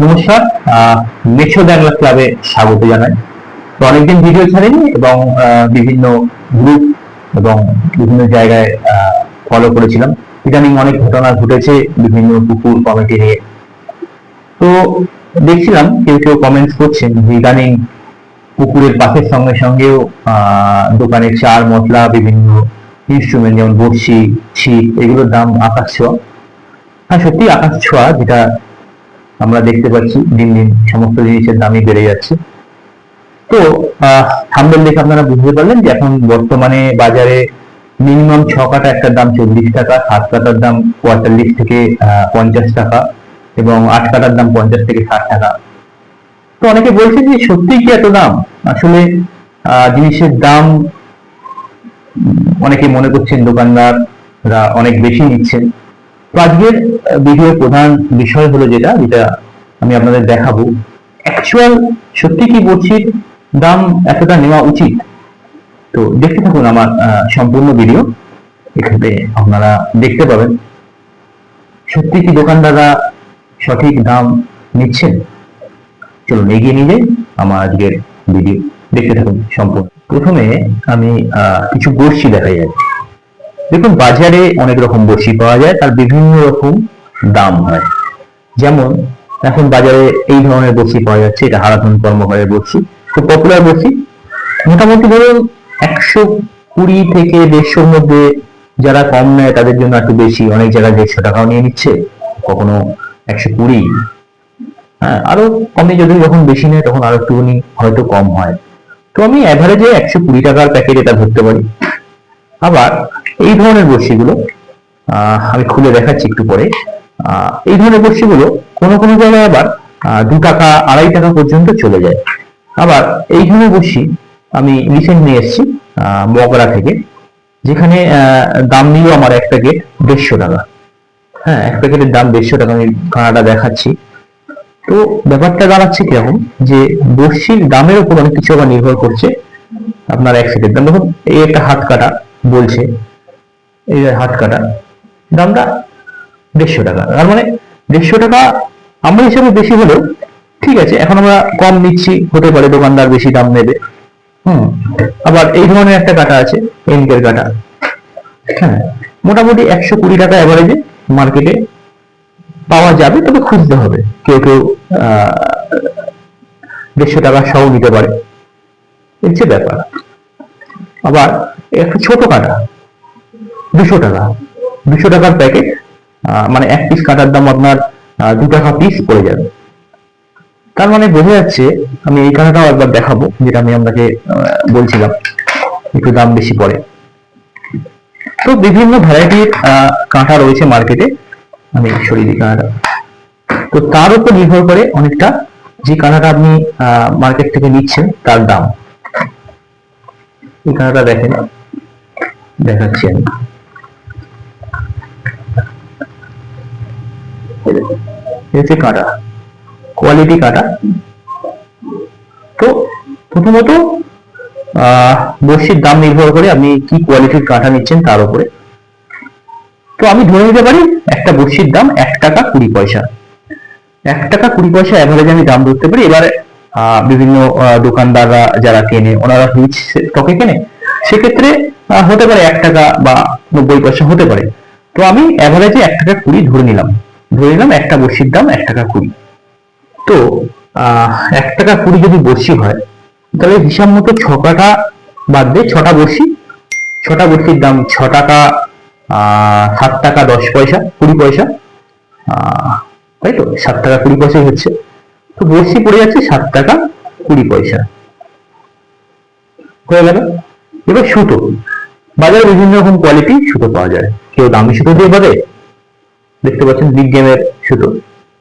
নমস্কার মেছো বাংলা ক্লাবে স্বাগত জানাই। তো অনেকদিন ভিডিও ছাড়েনি এবং বিভিন্ন গ্রুপ এবং বিভিন্ন জায়গায় ফলো করেছিলাম। ইদানিং অনেক ঘটনা ঘটেছে, বিভিন্ন কুকুর কমিটি নিয়ে। তো দেখছিলাম, কেউ কেউ কমেন্টস করছেন যে ইদানিং পুকুরের পাশের সঙ্গে সঙ্গেও দোকানে চার মশলা, বিভিন্ন ইনস্ট্রুমেন্ট যেমন বড়শি, ছিপ, এগুলোর দাম আকাশ ছোঁয়া। হ্যাঁ সত্যি আকাশ ছোঁয়া, যেটা আমরা দেখতে পাচ্ছি, দিন দিন সমস্ত জিনিসের দামই বেড়ে যাচ্ছে। তো থাম্বেল দেখে আপনারা বুঝতে পারলেন যে এখন বর্তমানে বাজারে মিনিমাম ছ কাটা একটা দাম, চল্লিশ টাকা, সাত কাটার দাম পঁয়তাল্লিশ থেকে পঞ্চাশ টাকা এবং আট কাটার দাম পঞ্চাশ থেকে ষাট টাকা। তো অনেকে বলছে যে সত্যি কি এত দাম? আসলে জিনিসের দাম অনেকে মনে করছেন দোকানদাররা অনেক বেশি নিচ্ছেন। তো আজকের ভিডিওর প্রধান বিষয় হলো যেটা যেটা আমি আপনাদের দেখাবো। অ্যাকচুয়াল সত্যি কি বলছির দাম এতটা নেওয়া উচিত? তো দেখতে থাকুন আমার সম্পূর্ণ ভিডিও। এখানে আপনারা দেখতে পাবেন। সত্যি কি দোকানদাররা সঠিক দাম নিচ্ছেন? চলুন এগিয়ে নিয়ে আমার আজকের ভিডিও। দেখতে থাকুন সম্পূর্ণ। প্রথমে আমি কিছু বড়শি দেখাই যাচ্ছে। দেখুন, বাজারে অনেক রকম বড়শি পাওয়া যায়, তার বিভিন্ন রকম দাম হয়। যেমন, এখন বাজারে এই ধরনের বড়শি পাওয়া যাচ্ছে, এটা হারাধন কর্মকারের বড়শি খুব পপুলার বড়শি মোটামুটি ধরুন, একশো কুড়ি থেকে দেড়শোর মধ্যে যারা কম নেয়, তাদের জন্য একটু বেশি। অনেক জায়গায় দেড়শো টাকাও নিয়ে নিচ্ছে, কখনো একশো কুড়ি। হ্যাঁ আরও কমে যদি যখন বেশি নেয়, তখন আরও একটুখানি হয়তো কম হয়। তো আমি অ্যাভারেজে একশো কুড়ি টাকার প্যাকেট এটা ধরতে পারি। আবার এই ধরনের বড়শিগুলো আমি খুলে দেখাচ্ছি একটু পরে এই ধরনের বড়শিগুলো কোনো কোনো জায়গায় আবার দু টাকা, আড়াই টাকা পর্যন্ত চলে যায়। আবার এই ধরনের বড়শি আমি রিসেন্ট নিয়ে এসেছি মগরা থেকে, যেখানে দাম নিল আমার এক প্যাকেট দেড়শো টাকা। হ্যাঁ এক প্যাকেটের দাম দেড়শো টাকা, আমি কানাডা দেখাচ্ছি। তো ব্যাপারটা দাঁড়াচ্ছে কীরকম যে বড়শির দামের উপর অনেক কিছু আবার নির্ভর করছে আপনার এক সেটের দাম। দেখুন, এই একটা হাত কাটা বলছে, এই হাত কাটা, দামটা দেড়শো টাকা। তার মানে দেড়শো টাকা আমার হিসাবে বেশি হলেও ঠিক আছে, এখন আমরা কম নিচ্ছি, হতে পারে দোকানদার বেশি দাম নেবে। হুম, আবার এই ধরনের একটা কাটা আছে, এনকের কাটা। হ্যাঁ মোটামুটি একশো কুড়ি টাকা অ্যাভারেজে মার্কেটে পাওয়া যাবে, তবে খুঁজতে হবে। কেউ কেউ দেড়শো টাকা সহ নিতে পারে। এই হচ্ছে ব্যাপার। আবার একটা ছোট কাটা, দুশো টাকা। দুশো টাকার প্যাকেট মানে এক পিস কাটার দাম আপনার দু টাকা পিস পড়ে যাবে। তার মানে বোঝা যাচ্ছে আমি এই কাঁটাটাও একবার দেখাবো, যেটা আমি আপনাকে বলছিলাম, একটু দাম বেশি পড়ে। তো বিভিন্ন ভ্যারাইটির কাঁটা রয়েছে মার্কেটে আমি সরিয়ে দিই কাঁটাটা। তো তার উপর নির্ভর করে অনেকটা যে কাঁটাটা আপনি মার্কেট থেকে নিচ্ছেন, তার দাম। কাঁটাটা দেখেন। দেখাচ্ছি আমি। হচ্ছে কাঁটা। কোয়ালিটি কাঁটা। তো প্রথমত বড়শির দাম নির্ভর করে আপনি কি কোয়ালিটির কাঁটা নিচ্ছেন তার উপরে। তো আমি ধরে নিতে পারি, একটা বড়শির দাম এক টাকা কুড়ি পয়সা। এক টাকা কুড়ি পয়সা অ্যাভারেজ আমি দাম ধরতে পারি। এবারে বিভিন্ন দোকানদাররা যারা কেনে, ওনারা হিউজ স্টকে কেনে। সেক্ষেত্রে হতে পারে এক টাকা বা নব্বই পয়সা হতে পারে। তো আমি অ্যাভারেজে এক টাকা কুড়ি ধরে নিলাম। ধরে নিলাম একটা বড়শির দাম, এক টাকা কুড়ি। তো এক টাকা কুড়ি যদি বড়শি হয়, তাহলে হিসাব মতো ছ কাটা বাদ দিয়ে ছটা বড়শি, ছটা বড়শির দাম ছ টাকা সাত টাকা দশ পয়সা, কুড়ি পয়সা। তাই তো? সাত টাকা কুড়ি পয়সা হচ্ছে। তো বড়শি পড়ে যাচ্ছে সাত টাকা কুড়ি পয়সা। হয়ে গেল। এবার সুতো। বাজারে বিভিন্ন রকম কোয়ালিটি সুতো পাওয়া যায়। কেউ দামি সুতো দিয়ে বাঁধে দেখতে পাচ্ছেন বিগ গেমের সুতো।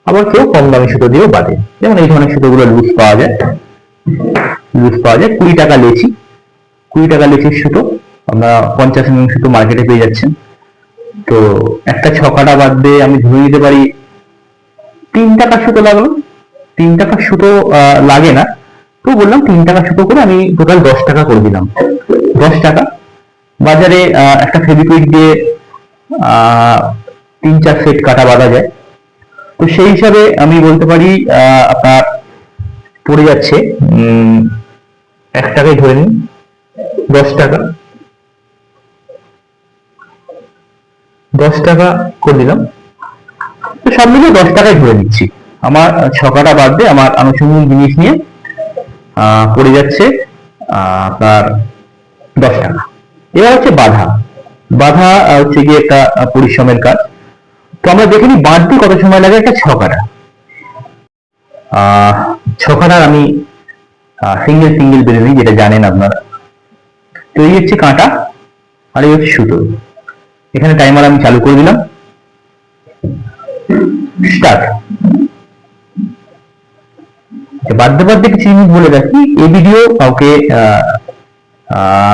আবার কেউ কম দামি সুতো দিয়েও বাঁধে যেমন এই ধরনের সুতোগুলো লুজ পাওয়া যায়। লুজ পাওয়া যায়। কুড়ি টাকা লেচি। কুড়ি টাকা লেচির সুতো। আমরা পঞ্চাশ এমএম সুতো মার্কেটে পেয়ে যাচ্ছেন। তো একটা ছকাটা বাদ দিয়ে আমি ধরে নিতে পারি, তিন টাকা সুতো লাগল। তিন টাকা সুতো লাগে না। তো বললাম তিন টাকা সুতো করে আমি টোটাল দশ টাকা করে দিলাম। দশ টাকা। বাজারে একটা ফেভিকুইক দিয়ে তিন চার সেট কাটা বাঁধা যায়। তো সেই হিসাবে আমি বলতে পারি আপনার পড়ে যাচ্ছে। এক টাকায় ধরে নিন। দশ টাকা। দশ টাকা করে দিলাম। তো সব মিলিয়ে দশ টাকায় ধরে নিচ্ছি। আমার ছকাটা বাদ দিয়ে আমার আনুষঙ্গিক জিনিস নিয়ে পড়ে যাচ্ছে আপনার দশ টাকা এবার হচ্ছে বাধা। বাধা হচ্ছে গিয়ে একটা পরিশ্রমের কাজ। তো আমরা দেখে নিই বাঁধতে কত সময় লাগে একটা ছকাটা। ছকাটার আমি সিঙ্গেল সিঙ্গেল নিই যেটা জানেন আপনারা। তো এই হচ্ছে কাঁটা, আর এই হচ্ছে সুতো। এখানে টাইমার আমি চালু করে দিলাম। স্টার্ট বাদ্য বাদ্য কিছু জিনিস বলে রাখি। এই ভিডিও কাউকে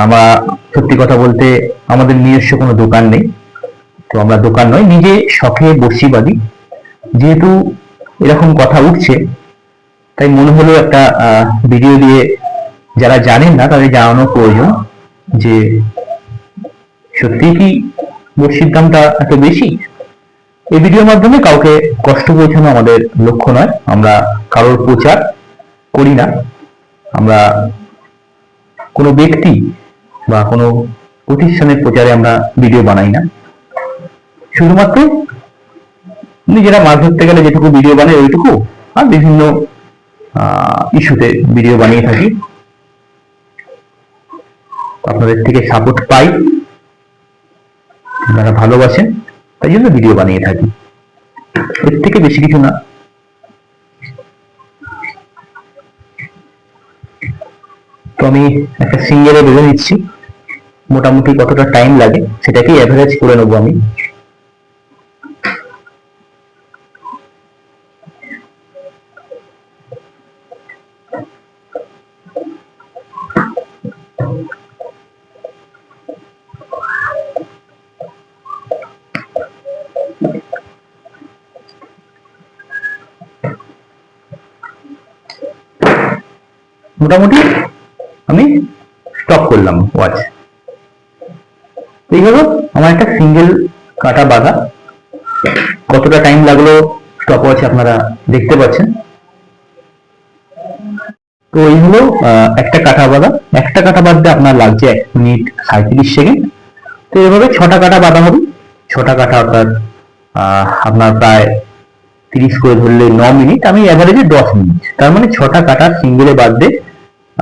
আমরা সত্যি কথা বলতে আমাদের নিজস্ব কোনো দোকান নেই। তো আমরা দোকান নয়, নিজে শখে বসিবাদী। যেহেতু এরকম কথা উঠছে, তাই মনে হলো একটা ভিডিও দিয়ে যারা জানেন না তাদের জানানো প্রয়োজন যে সত্যি কি বড়শির দামটা এত বেশি? এই ভিডিওর মাধ্যমে কাউকে কষ্ট পৌঁছানো আমাদের লক্ষ্য নয়। আমরা কারোর প্রচার করি না। আমরা কোনো ব্যক্তি বা কোনো প্রতিষ্ঠানের প্রচারে আমরা ভিডিও বানাই না। শুধুমাত্র নিজেরা মাছ ধরতে গেলে যেটুকু ভিডিও বানাই ওইটুকু আর বিভিন্ন ইস্যুতে ভিডিও বানিয়ে থাকি। আপনাদের থেকে সাপোর্ট পাই। আপনারা ভালোবাসেন, তাই জন্য ভিডিও বানিয়ে থাকি। এর থেকে বেশি কিছু না। তো আমি একটা সিঙ্গেলে বেঁধে নিচ্ছি, মোটামুটি কতটা টাইম লাগে, সেটাকেই অ্যাভারেজ করে নেব আমি। মোটামুটি আমি স্টপ করলাম ওয়াচ এই হলো আমার একটা সিঙ্গেল কাটা বাঁধা। কতটা টাইম লাগল স্টপ ওয়াচে আপনারা দেখতে পাচ্ছেন। তো এই হলো একটা কাটা বাঁধা। একটা কাটা বাঁধতে আপনার লাগছে এক মিনিট সাঁত্রিশ সেকেন্ড। তো এভাবে ছটা কাটা বাঁধা হবে। ছটা কাটা অর্থাৎ আপনার প্রায় তিরিশ করে ধরলে ন মিনিট। আমি অ্যাভারেজে দশ মিনিট। তার মানে ছটা কাটা সিঙ্গেলে বাঁধতে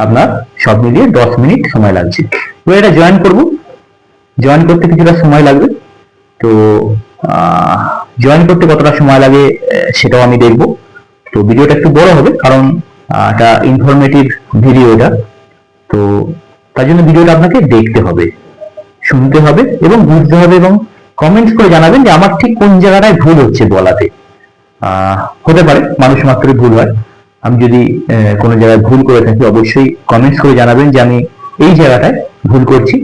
আপনার সব মিলিয়ে দশ মিনিট সময় লাগছে। তো এটা জয়েন করব। জয়েন করতে কিছুটা সময় লাগবে। তো জয়েন করতে কতটা সময় লাগে সেটাও আমি দেখব। তো ভিডিওটা একটু বড় হবে, কারণ এটা ইনফরমেটিভ ভিডিও এটা। তো, তার জন্য ভিডিওটা আপনাকে দেখতে হবে, শুনতে হবে এবং বুঝতে হবে এবং কমেন্টস করে জানাবেন যে আমার ঠিক কোন জায়গাটায় ভুল হচ্ছে বলাতে। হতে পারে মানুষ মাত্রই ভুল হয়। আমি যদি কোনো জায়গায় ভুল করে থাকি, অবশ্যই কমেন্টস করে জানাবেন যে আমি এই জায়গাটায় ভুল করছি।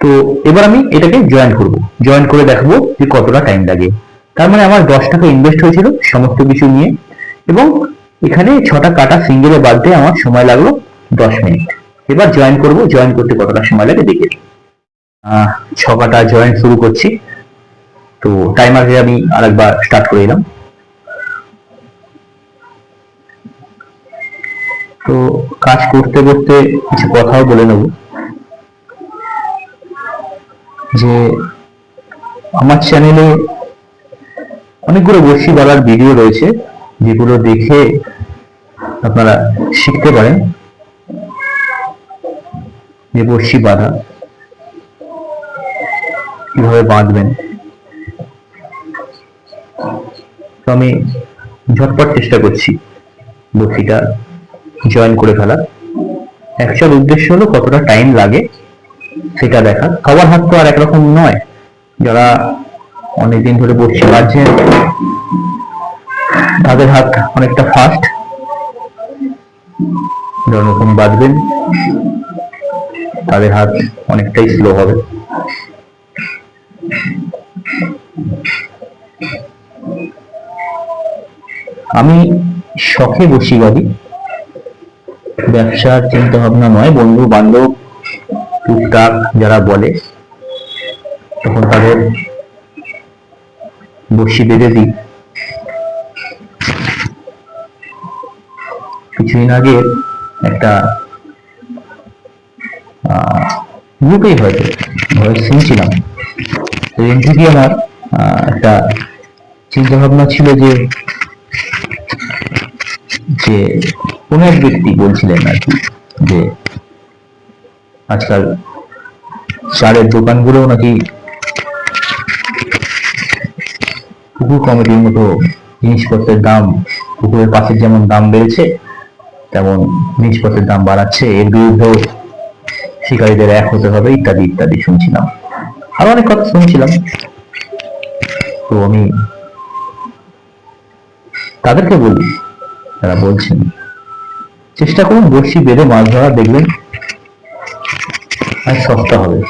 তো এবার আমি এটাকে জয়েন করব। জয়েন করে দেখব যে কতটা টাইম লাগে। তার মানে আমার দশ টাকা ইনভেস্ট হয়েছিল সমস্ত কিছু নিয়ে এবং এখানে ছটা কাটা সিঙ্গেলে বাদ আমার সময় লাগল দশ মিনিট। এবার জয়েন করব। জয়েন করতে কতটা সময় লাগে দেখে ছ কাটা জয়েন শুরু করছি। তো টাইমারকে আমি আরেকবার স্টার্ট করে দিলাম। তো কাজ করতে করতে কিছু কথাও বলে নেব। যে আমার চ্যানেলে অনেকগুলো বলার ভিডিও রয়েছে, যেগুলো দেখে আপনারা শিখতে পারেন। যে বড়শি বাঁধা, কীভাবে বাঁধবেন। তো আমি ঝটপট চেষ্টা করছি বড়শিটা জয়েন করে ফেলার অ্যাকচুয়াল উদ্দেশ্য হলো কতটা টাইম লাগে সেটা দেখা। সবার হাত তো আর একরকম নয়। যারা অনেকদিন ধরে বসে বাজছেন তাদের হাত অনেকটা ফাস্ট যখন বাঁধবেন তাদের হাত অনেকটাই স্লো হবে। আমি শখে বসি বসিবাদী ব্যবসার চিন্তা ভাবনা নয়, বন্ধু বান্ধব, টুকটাক যারা বলে, তখন তাদের বসি বেঁধে দিই। কিছুদিন আগে একটা গ্রুপেই হয়তো ভয়েস শুনছিলাম। সেদিন থেকে আমার একটা চিন্তা ভাবনা ছিল যে যে কোন এক ব্যক্তি বলছিলেন আর কি যে আজকাল চারের দোকানগুলো নাকি পুকুর কমিটির মতো জিনিসপত্রের দাম পুকুরের পাশের যেমন দাম বেড়েছে, তেমন জিনিসপত্রের দাম বাড়াচ্ছে। এর বিরুদ্ধেও শিকারীদের এক হতে হবে, ইত্যাদি ইত্যাদি শুনছিলাম। আরও অনেক কথা শুনছিলাম। তো আমি তাদেরকে বলি তারা বলছেন। চেষ্টা করুন বড়শি বেঁধে মাছ ধরা, দেখবেন আর সস্তা হবে।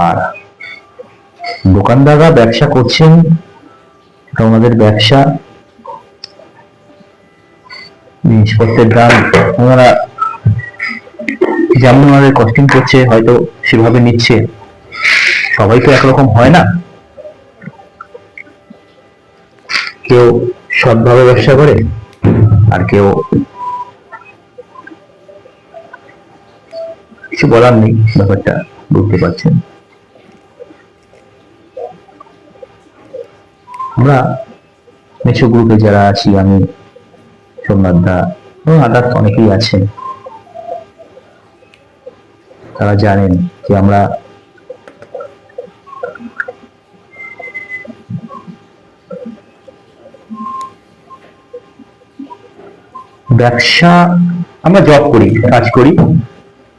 আর দোকানদাররা ব্যবসা করছেন ওনাদের ব্যবসা। জিনিসপত্রের দাম, ওনারা যেমন ওনাদের কস্টিং করছে, হয়তো সেভাবে নিচ্ছে। সবাই তো একরকম হয় না। কেউ সৎভাবে ব্যবসা করে? আর কেউ কিছু বলার নেই, ব্যাপারটা বুঝতে পারছেন। আমরা মেছো গ্রুপে যারা আছি, আমি, সোমনাথ এবং আদার্স অনেকেই আছেন। তারা জানেন যে আমরা ব্যবসা আমরা জব করি, কাজ করি।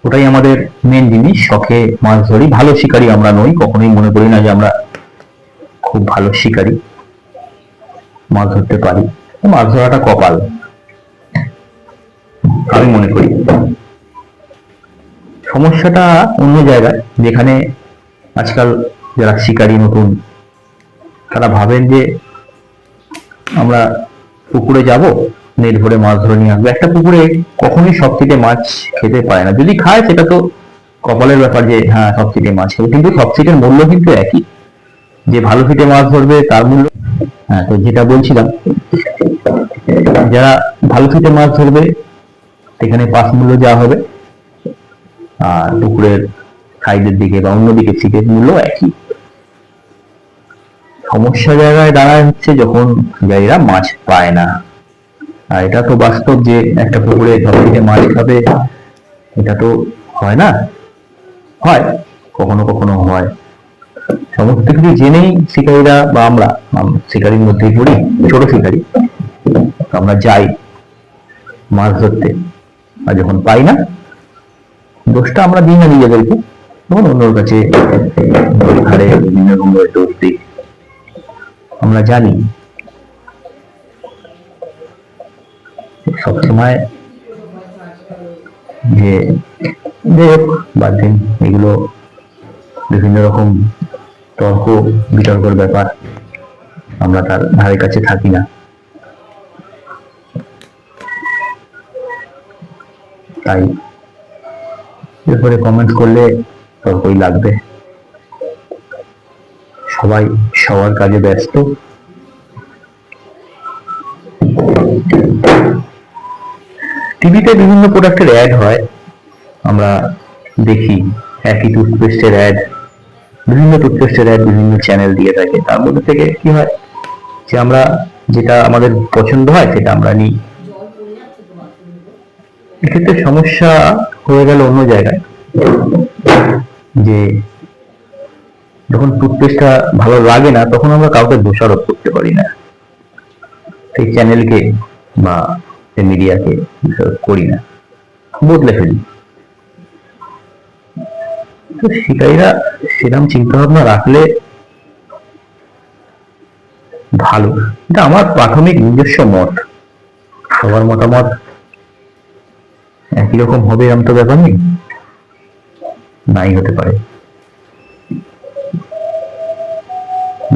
ওটাই আমাদের মেন জিনিস। শখে মাছ ধরি। ভালো শিকারী আমরা নই, কখনোই মনে করি না যে আমরা খুব ভালো শিকারী। মাছ ধরতে পারি। মাছ ধরাটা কপাল। আমি মনে করি। সমস্যাটা অন্য জায়গায়, যেখানে আজকাল যারা শিকারী নতুন, তারা ভাবেন যে আমরা পুকুরে যাব নেট ভরে মাছ ধরে নিয়ে আসব। একটা পুকুরে কখনোই সব থেকে মাছ খেতে পারে না। যদি খায়, সেটা তো কপালের ব্যাপার যে হ্যাঁ সব থেকে মাছ খাবে কিন্তু সব সিটের মূল্য কিন্তু একই। যে ভালো ফিটে মাছ ধরবে, তার মূল্য হ্যাঁ তো যেটা বলছিলাম, যারা ভালো ফিটে মাছ ধরবে, সেখানে পাস মূল্য দেওয়া হবে, আর পুকুরের সাইডের দিকে বা অন্যদিকে সিটের মূল্য একই। সমস্যা জায়গায় দাঁড়ায় হচ্ছে যখন জায়গারা মাছ পায় না। আর এটা তো বাস্তব যে একটা পুকুরে ঝড়িতে মাছ খাবে এটা তো হয় না? হয়, কখনো কখনো হয়। সমস্ত কিছু জেনেই শিকারীরা বা আমরা, আম- শিকারীর মধ্যেই পড়ি, ছোট শিকারী। আমরা যাই মাছ ধরতে। আর যখন পাই না, দোষটা আমরা দিই না নিজেদেরকে। তখন অন্যর কাছে আমরা জানি সবসময় যে যাই হোক, বাদ দিন। এগুলো বিভিন্ন রকম তর্ক, বিতর্কর ব্যাপার। আমরা তার ধারে কাছে থাকি না। তাই এরপরে কমেন্ট করলে তর্কই লাগবে। সবাই সবার কাজে ব্যস্ত। টিভিতে বিভিন্ন প্রোডাক্টের অ্যাড হয়। আমরা দেখি একই টুথপেস্টের অ্যাড বিভিন্ন টুথপেস্টের অ্যাড বিভিন্ন চ্যানেল দিয়ে থাকে। তার মধ্যে থেকে কি হয় যে আমরা যেটা আমাদের পছন্দ হয় সেটা আমরা নিই। এক্ষেত্রে সমস্যা হয়ে গেল অন্য জায়গায়। যে যখন টুথপেস্টটা ভালো লাগে না, তখন আমরা কাউকে দোষারোপ করতে পারি না। সেই চ্যানেলকে বা সেই মিডিয়াকে দোষারোপ করি না, বদলে ফেলি। তো শিকারীরা সেরকম চিন্তা ভাবনা রাখলে ভালো। এটা আমার প্রাথমিক নিজস্ব মত। সবার মতামত একই রকম হবে এরকম তো ব্যাপার নেই। নাই হতে পারে।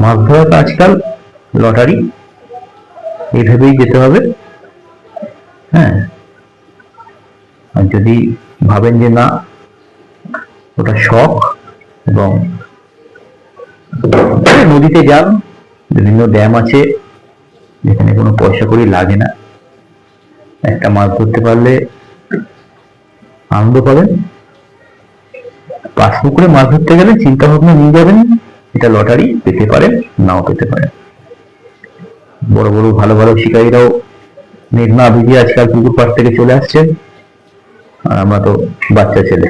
মাছ ধরা আজকাল লটারি। এইভাবেই যেতে হবে। হ্যাঁ। যদি ভাবেন যে না, ওটা শখ এবং নদীতে যান, বিভিন্ন ড্যাম আছে, যেখানে কোনো পয়সা করি লাগে না। একটা মাছ ধরতে পারলে আনন্দ পাবেন। পাঁচ পুকুরে মাছ ধরতে গেলে চিন্তা ভাবনা নিয়ে যাবেন, এটা লটারি পেতে পারেন, নাও পেতে পারেন। বড় বড় ভালো ভালো শিকারীরাও মেঘ না আজকাল পুকুর পাড় থেকে চলে আসছে আর আমরা তো বাচ্চা ছেলে।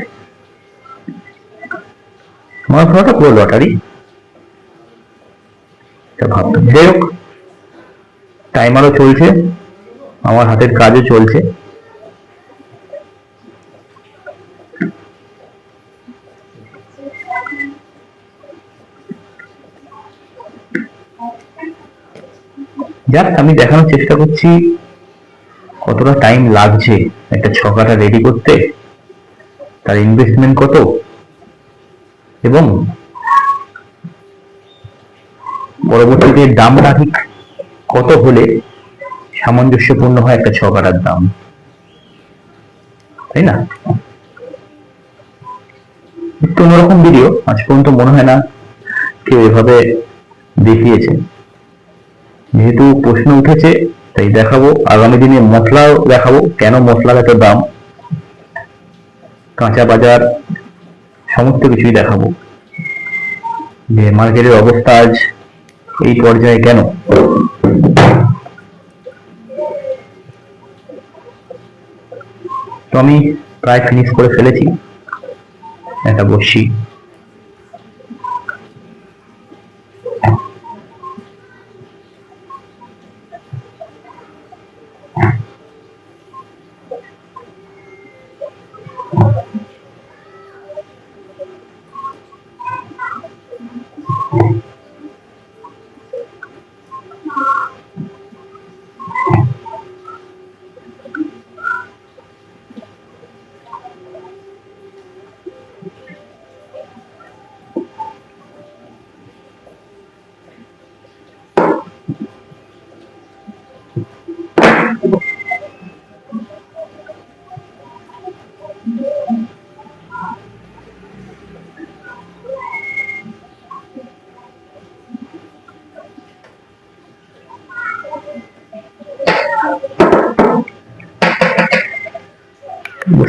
মাছ ধরাটা পুরো লটারি। এটা ভাবতে যাই হোক টাইমারও চলছে, আমার হাতের কাজও চলছে। যাক, আমি দেখানোর চেষ্টা করছি। কতটা টাইম লাগছে একটা ছকাটা রেডি করতে? তার ইনভেস্টমেন্ট কত? এবং পরবর্তীতে দামটা ঠিক কত হলে সামঞ্জস্যপূর্ণ হয় একটা ছকাটার দাম? তাই না? একটু অন্যরকম ভিডিও আজ পর্যন্ত মনে হয় না কেউ এভাবে দেখিয়েছে। যেহেতু প্রশ্ন উঠেছে তাই দেখাবো, আগামী দিনে মশলাও দেখাবো, কেন মশলার এত দাম? কাঁচা বাজার, সমস্ত কিছুই দেখাবো। যে মার্কেটের অবস্থা আজ এই পর্যায়ে কেন? তো আমি প্রায় ফিনিশ করে ফেলেছি, একটা বসি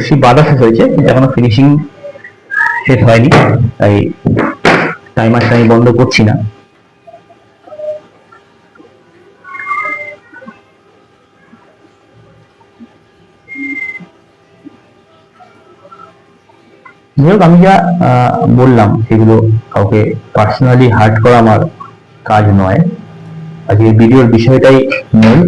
বসি বাধা শেষ হয়েছে, কিন্তু এখনও ফিনিশিং শেষ হয়নি, তাই টাইমারটা আমি বন্ধ করছি না। যাই হোক, আমি যা বললাম, সেগুলো কাউকে পার্সোনালি হার্ট করা আমার কাজ নয়। আজকে ভিডিওর বিষয়টাই মূল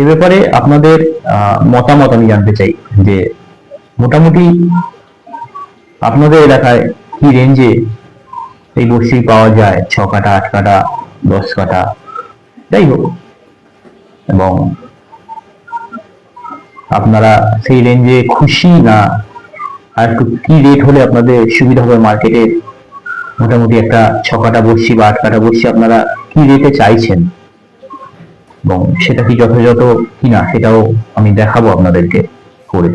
এ ব্যাপারে আপনাদের মতামত আমি জানতে চাই যে মোটামুটি আপনাদের এলাকায় কি রেঞ্জে এই বড়শি পাওয়া যায়? ছ কাটা আট কাটা দশ কাটা যাই হোক। এবং আপনারা সেই রেঞ্জে খুশি না? আর একটু কি রেট হলে আপনাদের সুবিধা হবে মার্কেটে মোটামুটি একটা ছ কাটা বড়শি বা আট কাটা বড়শি আপনারা কি রেটে চাইছেন? এবং সেটা কি যথাযথ কিনা সেটাও আমি দেখাবো আপনাদেরকে করে।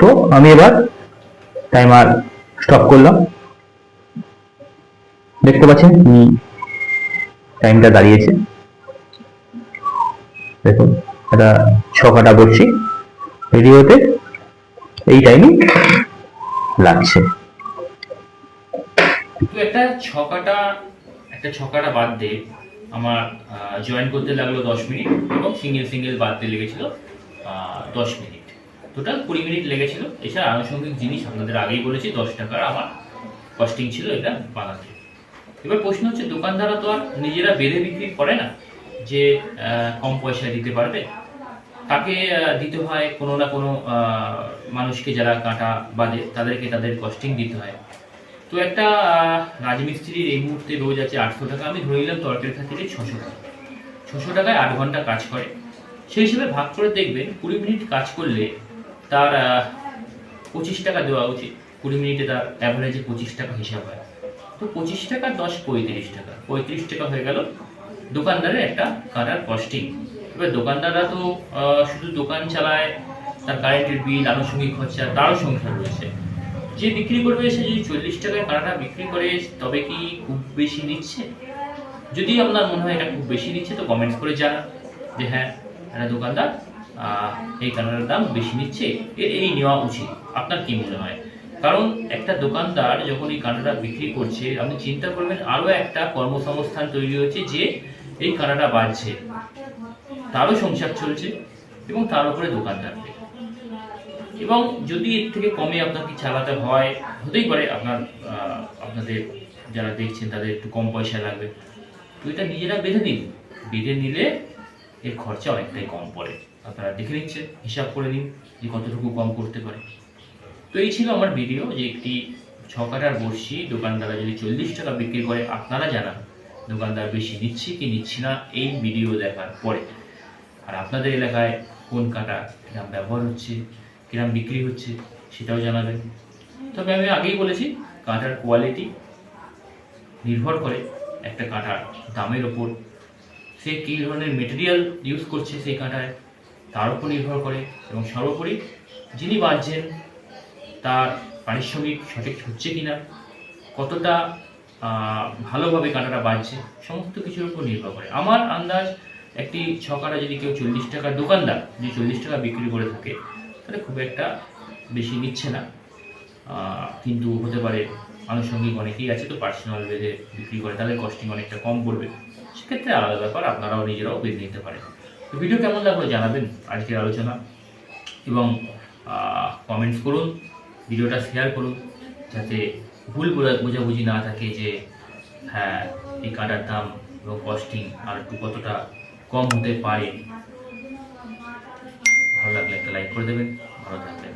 তো আমি এবার টাইমার স্টপ করলাম। দেখতে পাচ্ছেন কি টাইমটা দাঁড়িয়েছে। দেখুন, এটা ছ কাটা বলছি। রেডি হতে এই টাইমই লাগছে। তো একটা ছকাটা একটা ছকাটা বাদ দিয়ে আমার জয়েন করতে লাগল দশ মিনিট এবং সিঙ্গেল সিঙ্গেল বাদ দিয়ে লেগেছিল দশ মিনিট। টোটাল কুড়ি মিনিট লেগেছিল। এছাড়া আনুষঙ্গিক জিনিস আপনাদের আগেই বলেছি, দশ টাকার আমার কস্টিং ছিল এটা বানাতে। এবার প্রশ্ন হচ্ছে, দোকানদাররা তো আর নিজেরা বেঁধে বিক্রি করে না যে কম পয়সায় দিতে পারবে? তাকে দিতে হয় কোনো না কোনো মানুষকে যারা কাঁটা বাঁধে, তাদেরকে তাদের কস্টিং দিতে হয়। তো একটা রাজমিস্ত্রির এই মুহূর্তে রোজ আছে আটশো টাকা। আমি ধরে নিলাম তরকারি খাতিরে ছশো টাকা। ছশো টাকায় আট ঘণ্টা কাজ করে। সেই হিসেবে ভাগ করে দেখবেন, কুড়ি মিনিট কাজ করলে তার পঁচিশ টাকা দেওয়া উচিত। কুড়ি মিনিটে তার অ্যাভারেজে পঁচিশ টাকা হিসাব হয়। তো পঁচিশ টাকা, দশ, পঁয়ত্রিশ টাকা। পঁয়ত্রিশ টাকা হয়ে গেল দোকানদারের একটা কাটার কস্টিং এবার দোকানদাররা তো শুধু দোকান চালায়, তার কারেন্টের বিল আনুষঙ্গিক খরচা, তারও সংসার রয়েছে। যে বিক্রি করবে সে যদি চল্লিশ টাকায় কানাডা বিক্রি করে, তবে কি খুব বেশি নিচ্ছে? যদি আপনার মনে হয় এটা খুব বেশি নিচ্ছে, তো কমেন্টস করে জানান যে হ্যাঁ একটা দোকানদার এই কানাডার দাম বেশি নিচ্ছে, এর এই নেওয়া উচিত। আপনার কি মনে হয়? কারণ একটা দোকানদার যখন এই কানাডা বিক্রি করছে, আপনি চিন্তা করবেন, আরও একটা কর্মসংস্থান তৈরি হয়েছে যে এই কানাডা বাড়ছে, তারও সংসার চলছে এবং তার উপরে দোকানদারদের এবং যদি এর থেকে কমে আপনাকে চালাতে হয়, হতেই পারে আপনার আপনাদের যারা দেখছেন তাদের একটু কম পয়সা লাগবে। তো এটা নিজেরা বেঁধে নিন। বেঁধে নিলে এর খরচা অনেকটাই কম পড়ে। আপনারা দেখে নিচ্ছেন, হিসাব করে নিন যে কতটুকু কম করতে পারে। তো এই ছিল আমার ভিডিও যে একটি ছ কাটার বড়শি। দোকানদাররা যদি চল্লিশ টাকা বিক্রি করে, আপনারা জানান দোকানদার বেশি নিচ্ছে কি নিচ্ছে না এই ভিডিও দেখার পরে। আর আপনাদের এলাকায় কোন কাটা ব্যবহার হচ্ছে? কিরম বিক্রি হচ্ছে সেটাও জানাবেন। তবে আমি আগেই বলেছি, কাঁটার কোয়ালিটি নির্ভর করে একটা কাঁটার দামের ওপর। সে কী ধরনের মেটেরিয়াল ইউজ করছে সেই কাঁটায়, তার উপর নির্ভর করে এবং সর্বোপরি যিনি বাঁধছেন তার পারিশ্রমিক সঠিক হচ্ছে কি না কতটা ভালোভাবে কাঁটাটা বাজছে সমস্ত কিছুর উপর নির্ভর করে। আমার আন্দাজ একটি ছ ছকাটা যদি কেউ চল্লিশ টাকার দোকানদার যদি চল্লিশ টাকা বিক্রি করে থাকে তাহলে খুব একটা বেশি নিচ্ছে না। কিন্তু হতে পারে আনুষঙ্গিক অনেকেই আছে তো পার্সোনাল বেঁধে বিক্রি করে, তাহলে কস্টিং অনেকটা কম পড়বে। সেক্ষেত্রে আলাদা ব্যাপার, আপনারাও নিজেরাও বেঁধে নিতে পারেন। তো ভিডিও কেমন লাগল জানাবেন আজকের আলোচনা এবং কমেন্টস করুন ভিডিওটা শেয়ার করুন, যাতে ভুল বোঝা- বোঝাবুঝি না থাকে যে হ্যাঁ এই কাটার দাম এবং কস্টিং আর একটু কতটা কম হতে পারে। ভালো লাগলে একটা লাইক করে দেবেন ভালো থাকবেন।